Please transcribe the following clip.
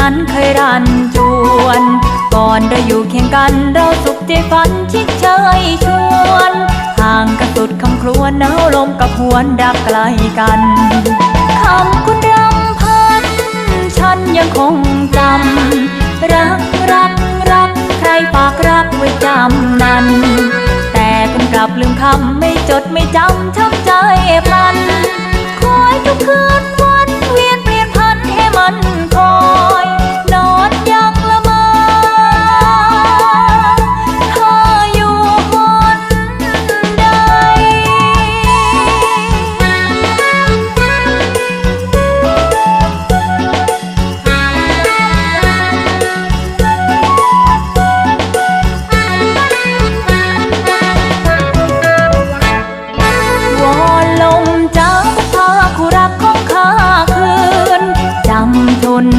นั้นเคยรันจวน ก่อนเราอยู่เคียงกันเราสุขใจฝันชิดเชยชวนห่างกันสุดคำครวญหนาวลมกับหวนดักไกลกันคำคุณรำพัน ฉันยังคงจำรักรักรักใครฝากรักไว้จำนั้น แต่คุณกลับลืมคำไม่จดไม่จำช้ำ น